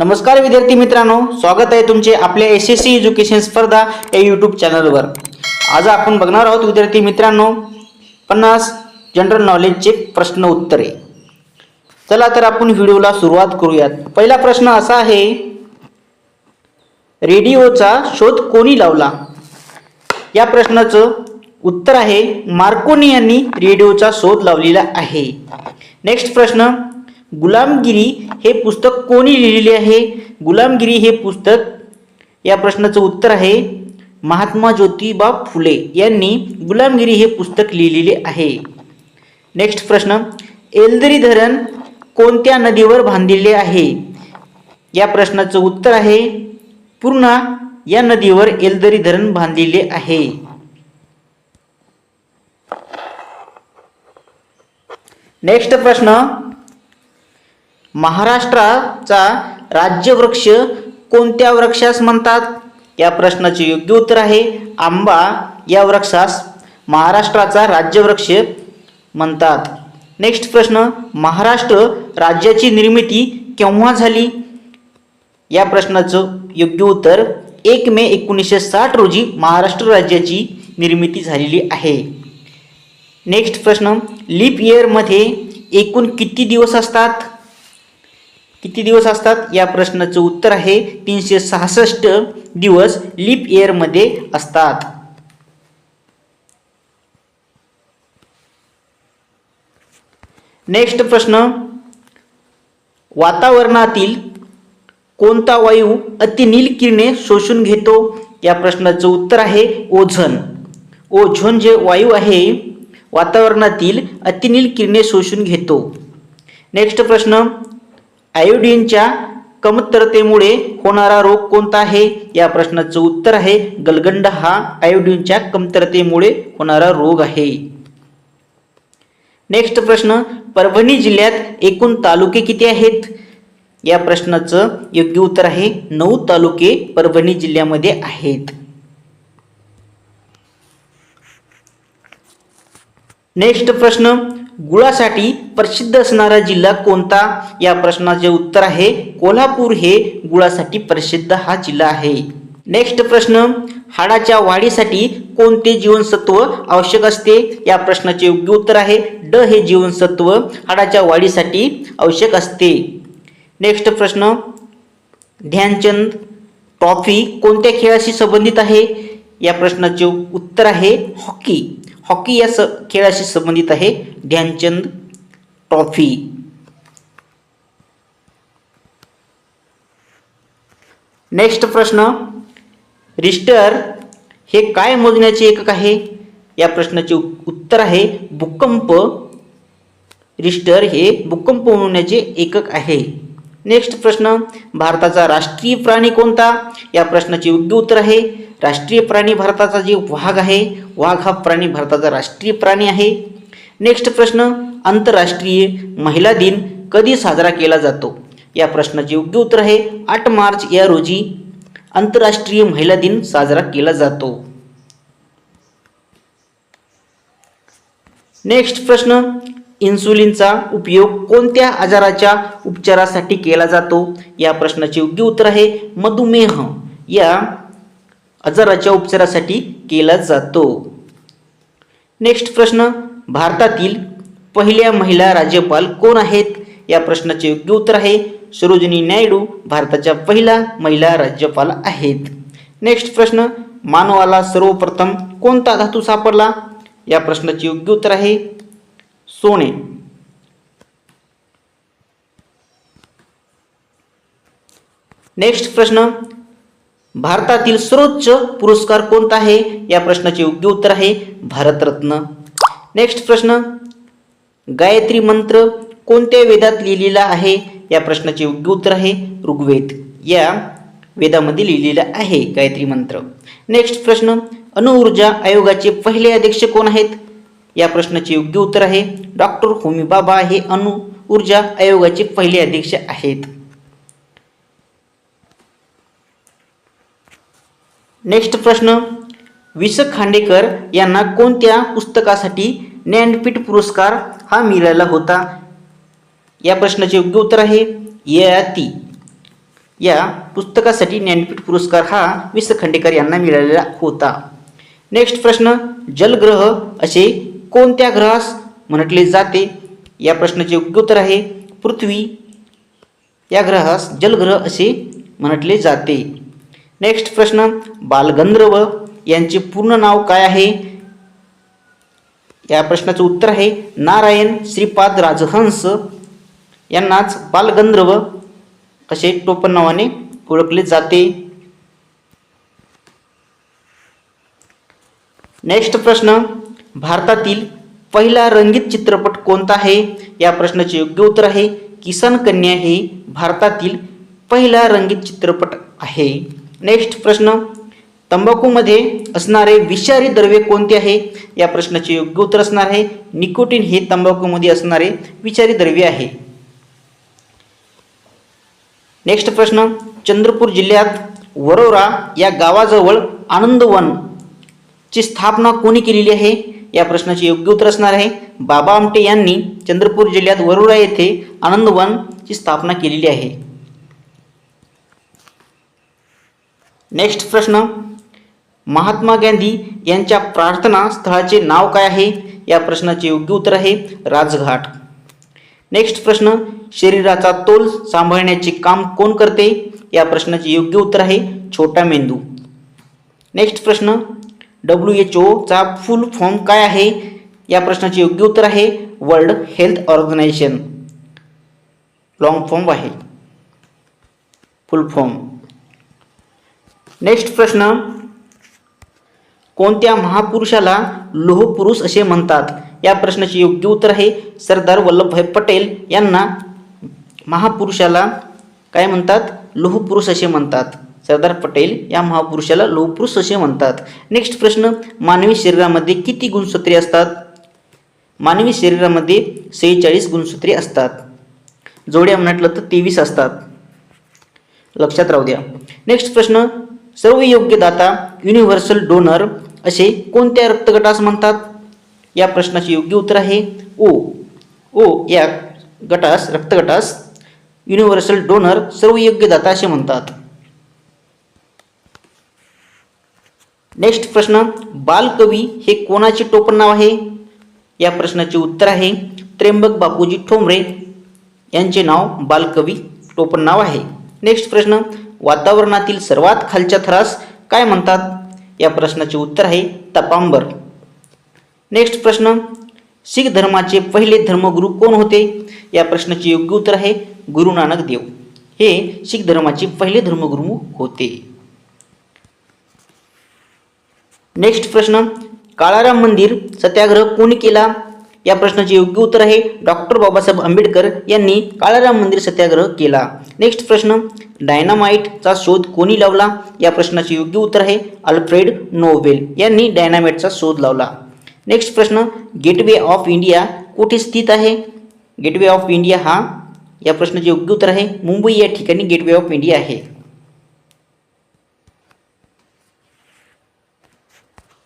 नमस्कार विद्यार्थी मित्रांनो स्वागत आहे तुमचे आपल्या एस एस सी एज्युकेशन स्पर्धा या यूट्यूब चॅनलवर आज आपण बघणार आहोत विद्यार्थी मित्रांनो पन्नास जनरल नॉलेजचे प्रश्न उत्तरे. चला तर आपण व्हिडिओला सुरुवात करूयात. पहिला प्रश्न असा आहे रेडिओचा शोध कोणी लावला? या प्रश्नाचं उत्तर आहे मार्कोनी यांनी रेडिओचा शोध लावलेला आहे. नेक्स्ट प्रश्न गुलामगिरी हे पुस्तक कोणी लिहिलेले आहे? गुलामगिरी हे पुस्तक या प्रश्नाचं उत्तर आहे महात्मा ज्योतिबा फुले यांनी गुलामगिरी हे पुस्तक लिहिलेले आहे. नेक्स्ट प्रश्न. एलदरी धरण कोणत्या नदीवर बांधलेले आहे? या प्रश्नाचं उत्तर आहे पूर्णा या नदीवर एलदरी धरण बांधलेले आहे. नेक्स्ट प्रश्न. महाराष्ट्राचा राज्यवृक्ष कोणत्या वृक्षास म्हणतात? या प्रश्नाचे योग्य उत्तर आहे आंबा. या वृक्षास महाराष्ट्राचा राज्यवृक्ष म्हणतात. नेक्स्ट प्रश्न महाराष्ट्र राज्याची निर्मिती केव्हा झाली? या प्रश्नाचं योग्य उत्तर एक मे एकोणीसशे साठ रोजी महाराष्ट्र राज्याची निर्मिती झालेली आहे. नेक्स्ट प्रश्न लीप इयरमध्ये एकूण किती दिवस असतात? किती दिवस असतात? या प्रश्नाचं उत्तर आहे तीनशे सहासष्ट दिवस लीप इयरमध्ये असतात. नेक्स्ट प्रश्न. वातावरणातील कोणता वायू अतिनील किरणे शोषून घेतो? या प्रश्नाचं उत्तर आहे ओझोन. ओझोन जे वायू आहे वातावरणातील अतिनील किरणे शोषून घेतो. नेक्स्ट प्रश्न. आयोडीनच्या कमतरतेमुळे होणारा रोग कोणता आहे? या प्रश्नाचं उत्तर आहे गलगंड हा आयोडीनच्या कमतरतेमुळे होणारा रोग आहे. नेक्स्ट प्रश्न परभणी जिल्ह्यात एकूण तालुके किती आहेत? या प्रश्नाचं योग्य उत्तर आहे नऊ तालुके परभणी जिल्ह्यामध्ये आहेत. नेक्स्ट प्रश्न गुळासाठी प्रसिद्ध असणारा जिल्हा कोणता? या प्रश्नाचे उत्तर आहे कोल्हापूर. हे गुळासाठी प्रसिद्ध हा जिल्हा आहे. नेक्स्ट प्रश्न. हाडाच्या वाढीसाठी कोणते जीवनसत्व आवश्यक असते? या प्रश्नाचे योग्य उत्तर आहे ड हे जीवनसत्व हाडाच्या वाढीसाठी आवश्यक असते. नेक्स्ट प्रश्न. ध्यानचंद ट्रॉफी कोणत्या खेळाशी संबंधित आहे? या प्रश्नाचे उत्तर आहे हॉकी. हॉकी या स खेळाशी संबंधित आहे ध्यानचंद ट्रॉफी. नेक्स्ट प्रश्न रिस्टर हे काय मोजण्याचे एकक आहे? या प्रश्नाचे उत्तर आहे भूकंप. रिस्टर हे भूकंप मोजण्याचे एकक आहे. नेक्स्ट प्रश्न भारताचा राष्ट्रीय प्राणी कोणता? या प्रश्नाचे योग्य उत्तर आहे. राष्ट्रीय प्राणी भारताचा जे वाघ आहे वाघ हा प्राणी भारताचा राष्ट्रीय प्राणी आहे. नेक्स्ट प्रश्न आंतरराष्ट्रीय महिला दिन कधी साजरा केला जातो? या प्रश्नाचे योग्य उत्तर आहे आठ मार्च या रोजी आंतरराष्ट्रीय महिला दिन साजरा केला जातो. नेक्स्ट प्रश्न इन्सुलिनचा उपयोग कोणत्या आजाराच्या उपचारासाठी केला जातो? या प्रश्नाचे योग्य उत्तर आहे मधुमेह. या आजाराच्या उपचारासाठी केला जातो. नेक्स्ट प्रश्न भारतातील पहिल्या महिला राज्यपाल कोण आहेत? या प्रश्नाचे योग्य उत्तर आहे सरोजिनी नायडू भारताच्या पहिल्या महिला राज्यपाल आहेत. नेक्स्ट प्रश्न मानवाला सर्वप्रथम कोणता धातू सापडला? या प्रश्नाचे योग्य उत्तर आहे सोने. नेक्स्ट प्रश्न. भारतातील सर्वोच्च पुरस्कार कोणता आहे? या प्रश्नाचे योग्य उत्तर आहे भारतरत्न. नेक्स्ट प्रश्न. गायत्री मंत्र कोणत्या वेदात लिहिलेला आहे? या प्रश्नाचे योग्य उत्तर आहे ऋग्वेद. या वेदामध्ये लिहिलेला आहे गायत्री मंत्र. नेक्स्ट प्रश्न. अणुऊर्जा आयोगाचे पहिले अध्यक्ष कोण आहेत? या प्रश्नाचे योग्य उत्तर आहे. डॉक्टर होमी बाबा हे अणु ऊर्जा आयोगाचे पहिले अध्यक्ष आहेत. नेक्स्ट प्रश्न विस खांडेकर यांना कोणत्या पुस्तकासाठी ज्ञानपीठ पुरस्कार हा मिळाला होता? या प्रश्नाचे योग्य उत्तर आहे. ययाती या पुस्तकासाठी ज्ञानपीठ पुरस्कार हा वि स खांडेकर यांना मिळालेला होता. नेक्स्ट प्रश्न जलग्रह असे कोणत्या ग्रहास म्हटले जाते? या प्रश्नाचे योग्य उत्तर आहे पृथ्वी. या ग्रहास जलग्रह असे म्हटले जाते. नेक्स्ट प्रश्न बालगंधर्व यांचे पूर्ण नाव काय आहे? या प्रश्नाचं उत्तर आहे नारायण श्रीपाद राजहंस. यांनाच बालगंधर्व असे टोपण नावाने ओळखले जाते? नेक्स्ट प्रश्न भारतातील पहिला रंगीत चित्रपट कोणता आहे? या प्रश्नाचे योग्य उत्तर आहे किसान कन्या हे भारतातील पहिला रंगीत चित्रपट आहे. नेक्स्ट प्रश्न. तंबाखूमध्ये असणारे विषारी द्रव्य कोणते आहे? या प्रश्नाचे योग्य उत्तर असणार आहे. निकोटीन हे तंबाखूमध्ये असणारे विषारी द्रव्य आहे. नेक्स्ट प्रश्न. चंद्रपूर जिल्ह्यात वरोरा या गावाजवळ आनंदवन ची स्थापना कोणी केलेली आहे? या प्रश्नाचे योग्य उत्तर असणार आहे. बाबा आमटे यांनी चंद्रपूर जिल्ह्यात वरोरा येथे आनंदवन ची स्थापना केलेली आहे. नेक्स्ट प्रश्न. महात्मा गांधी यांच्या प्रार्थना स्थळाचे नाव काय आहे? या प्रश्नाचे योग्य उत्तर आहे राजघाट. नेक्स्ट प्रश्न. शरीराचा तोल सांभाळण्याचे काम कोण करते? या प्रश्नाचे योग्य उत्तर आहे छोटा मेंदू. नेक्स्ट प्रश्न. डब्ल्यू एच ओचा फुल फॉर्म काय आहे? या प्रश्नाचे योग्य उत्तर आहे World Health Organization. Long form आहे. Full form. नेक्स्ट प्रश्न. कोणत्या महापुरुषाला लोहपुरुष असे म्हणतात? या प्रश्नाचे योग्य उत्तर आहे सरदार वल्लभभाई पटेल यांना महापुरुषाला काय म्हणतात? लोहपुरुष असे म्हणतात. सरदार पटेल या महापुरुषाला लोहपुरुष असे म्हणतात. नेक्स्ट प्रश्न मानवी शरीरामध्ये किती गुणसूत्रे असतात? मानवी शरीरामध्ये सेहेचाळीस गुणसूत्रे असतात. जोड्या म्हटलं तर तेवीस असतात. लक्षात राहू द्या. नेक्स्ट प्रश्न सर्व योग्य दाता युनिव्हर्सल डोनर असे कोणत्या रक्तगटास म्हणतात? या प्रश्नाचे योग्य उत्तर आहे ओ. ओ या गटास रक्तगटास युनिव्हर्सल डोनर सर्व योग्य दाता असे म्हणतात. नेक्स्ट प्रश्न बालकवी हे कोणाचे टोपण नाव आहे? या प्रश्नाचे उत्तर आहे त्र्यंबक बापूजी ठोंबरे. यांचे नाव बालकवी टोपण नाव आहे. नेक्स्ट प्रश्न वातावरणातील सर्वात खालच्या थरास काय म्हणतात? या प्रश्नाचे उत्तर आहे तपांबर. नेक्स्ट प्रश्न शीख धर्माचे पहिले धर्मगुरू कोण होते? या प्रश्नाचे योग्य उत्तर आहे गुरु नानक देव. हे शीख धर्माचे पहिले धर्मगुरू होते. नेक्स्ट प्रश्न. काळाराम मंदिर सत्याग्रह कोणी केला? या प्रश्नाचे योग्य उत्तर आहे डॉक्टर बाबासाहेब आंबेडकर यांनी काळाराम मंदिर सत्याग्रह केला. नेक्स्ट प्रश्न. डायनामाइटचा शोध कोणी लावला? या प्रश्नाचे योग्य उत्तर आहे अल्फ्रेड नोबेल यांनी डायनामाइटचा शोध लावला. नेक्स्ट प्रश्न. गेटवे ऑफ इंडिया कुठे स्थित आहे? गेटवे ऑफ इंडिया हा या प्रश्नाचे योग्य उत्तर आहे. मुंबई या ठिकाणी गेटवे ऑफ इंडिया आहे.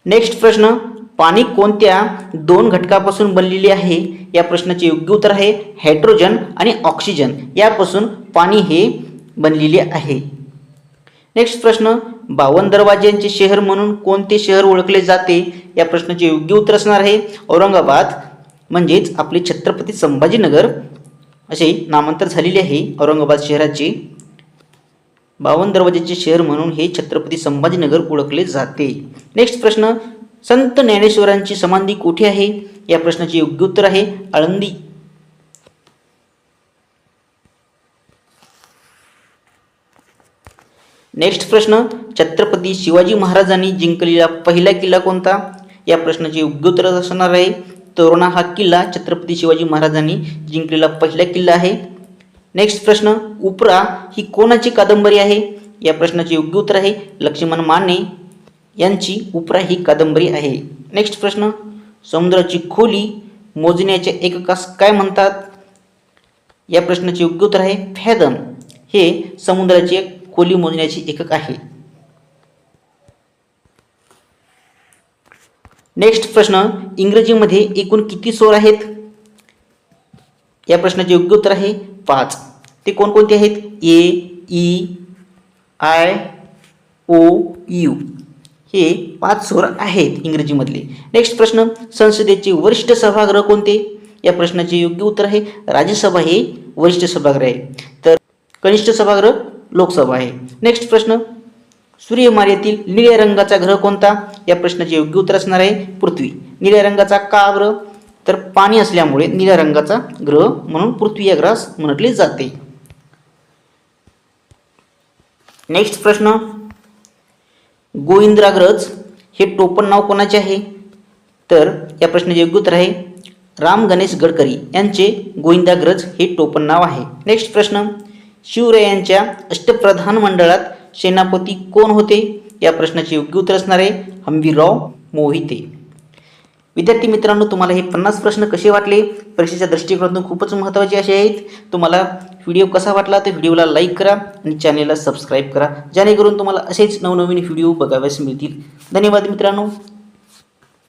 नेक्स्ट प्रश्न पाणी कोणत्या दोन घटकापासून बनलेले आहे? या प्रश्नाचे योग्य उत्तर आहे हायड्रोजन आणि ऑक्सिजन यापासून पाणी हे बनलेले आहे. नेक्स्ट प्रश्न बावन दरवाज्यांचे शहर म्हणून कोणते शहर ओळखले जाते? या प्रश्नाचे योग्य उत्तर असणार आहे औरंगाबाद म्हणजेच आपले छत्रपती संभाजीनगर. असे नामांतर झालेले आहे औरंगाबाद शहराचे. बावन दरवाजेचे शहर म्हणून हे छत्रपती संभाजीनगर ओळखले जाते. नेक्स्ट प्रश्न संत ज्ञानेश्वरांची समाधी कुठे आहे? या प्रश्नाचे योग्य उत्तर आहे आळंदी. नेक्स्ट प्रश्न छत्रपती शिवाजी महाराजांनी जिंकलेला पहिला किल्ला कोणता? या प्रश्नाचे योग्य उत्तर असणार आहे. तोरणा हा किल्ला छत्रपती शिवाजी महाराजांनी जिंकलेला पहिला किल्ला आहे. नेक्स्ट प्रश्न उपरा ही कोणाची कादंबरी आहे? या प्रश्नाचे योग्य उत्तर आहे लक्ष्मण माने यांची उपरा ही कादंबरी आहे. नेक्स्ट प्रश्न समुद्राची खोली मोजण्याच्या एककास काय म्हणतात? या प्रश्नाचे योग्य उत्तर आहे फॅदम हे समुद्राची खोली मोजण्याचे एकक आहे. नेक्स्ट प्रश्न इंग्रजीमध्ये एकूण किती स्वर आहेत? या प्रश्नाचे योग्य उत्तर आहे पाच. ते कोणकोणते आहेत? A E I O U. हे पाच स्वर आहेत इंग्रजीमधले. नेक्स्ट प्रश्न संसदेचे वरिष्ठ सभागृह कोणते? या प्रश्नाचे योग्य उत्तर आहे राज्यसभा हे वरिष्ठ सभागृह आहे. तर कनिष्ठ सभागृह लोकसभा आहे. नेक्स्ट प्रश्न सूर्यमार्यातील निळ्या रंगाचा ग्रह कोणता? या प्रश्नाचे योग्य उत्तर असणार आहे पृथ्वी. निळ्या रंगाचा का ग्रह? तर पाणी असल्यामुळे निळ्या रंगाचा ग्रह म्हणून पृथ्वी या ग्रहास म्हटले जाते. नेक्स्ट प्रश्न. गोविंद्राग्रज हे टोपण नाव कोणाचे आहे? तर या प्रश्नाचे योग्य उत्तर आहे राम गणेश गडकरी यांचे गोविंदाग्रज हे टोपण नाव आहे. नेक्स्ट प्रश्न. शिवरायांच्या अष्टप्रधान मंडळात सेनापती कोण होते? या प्रश्नाचे योग्य उत्तर असणार आहे हंबीरराव मोहिते. विद्यार्थी मित्रांनो तुम्हाला हे पन्नास प्रश्न कसे वाटले? परीक्षेच्या दृष्टिकोनातून खूपच महत्त्वाचे असे आहेत. तुम्हाला व्हिडिओ कसा वाटला तर व्हिडिओला लाईक करा आणि चॅनेलला सबस्क्राईब करा. जेणेकरून तुम्हाला असेच नवनवीन व्हिडिओ बघाव्यास मिळतील. धन्यवाद मित्रांनो.